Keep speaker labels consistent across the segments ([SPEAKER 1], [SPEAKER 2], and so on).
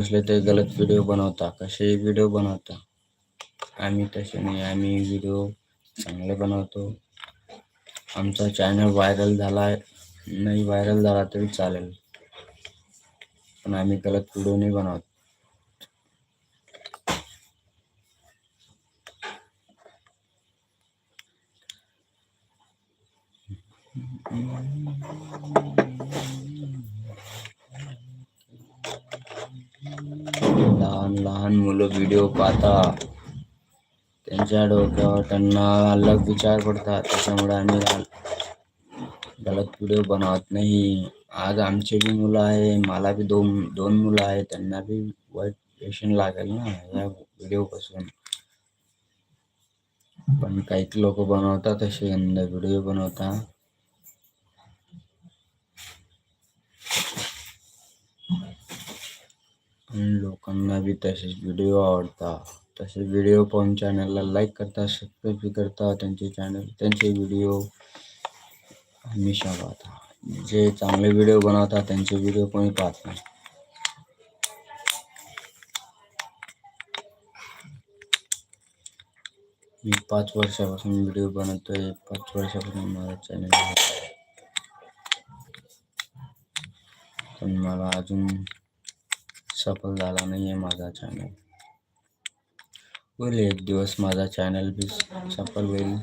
[SPEAKER 1] असले तरी गलत व्हिडिओ बनवता कसे व्हिडिओ बनवता. आम्ही तसे नाही आम्ही व्हिडिओ चांगले बनवतो. आमचा चॅनल व्हायरल झाला नाही व्हायरल झाला तरी चालेल. पण आम्ही गलत व्हिडिओ नाही बनवत. लहान लहान मुलं व्हिडिओ पाहता त्यांच्या डोक्यावर त्यांना अलग विचार पडतात. त्याच्यामुळे आम्ही गलत व्हिडिओ बनवत नाही. आज आमचे बी मुलं आहे मला बी दोन दोन मुलं आहे त्यांना बी वाईट पेशन लागेल ना या व्हिडिओपासून पण काही लोक बनवतात असे गंदा व्हिडिओ बनवतात. लोकांना बी तसेच व्हिडिओ आवडतात. तसे व्हिडिओ पाहून चॅनलला लाईक करता सबस्क्राईब करता त्यांचे चॅनल त्यांचे व्हिडिओ हमेशा पाहता जे चांगले व्हिडिओ बनवतात, त्यांचे व्हिडिओ कोणी पाहत नाही. मी पाच वर्षापासून व्हिडिओ बनवतोय, पाच वर्षापासून माझा चॅनल पण मला अजून सफल झाला नाही आहे माझा चॅनल होईल एक दिवस माझा चॅनल बी सफल होईल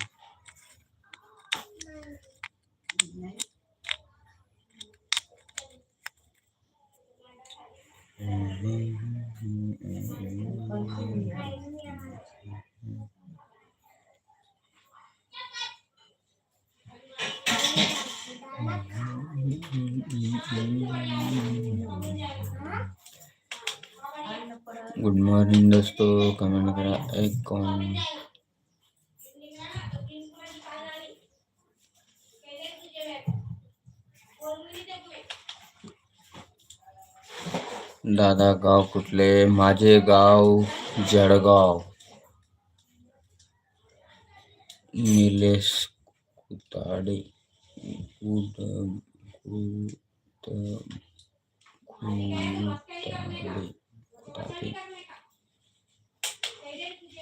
[SPEAKER 1] गुड मॉर्निंग दोस्तों। कमेंट करा एक कौन दादा गाव कुठले? माझे गाव जळगाव। निलेश कुताडे कुताडे कुताडे।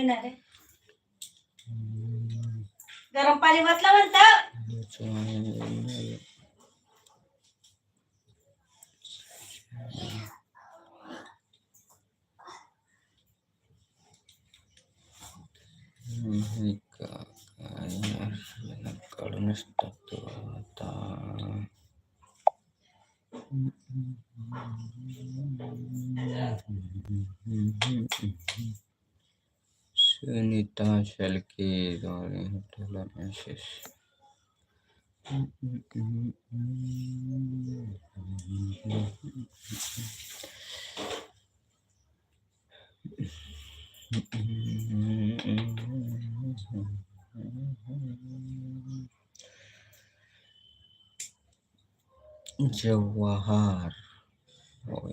[SPEAKER 2] होय ना रे गरम पाणी वाटलं म्हणतं
[SPEAKER 1] हे का- काय यार, काढूनच टाकतो आता Sunita Shalke Dorian Tula Messes. Jawahar. Oh,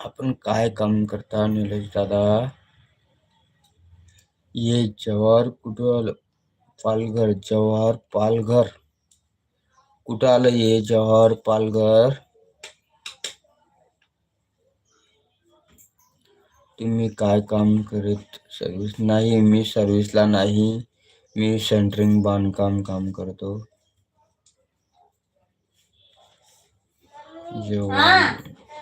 [SPEAKER 1] आपण काय काम करता निलेश दादा? ये जवाहर कुठं पालघर, जवाहर पालघर। कुठं आलं ये जवाहर पालघर। तुम्ही काय काम करीत? सर्विस नाही, मी सर्विसला नाही. मी सेंटरिंग बांधकाम काम करतो. जेवण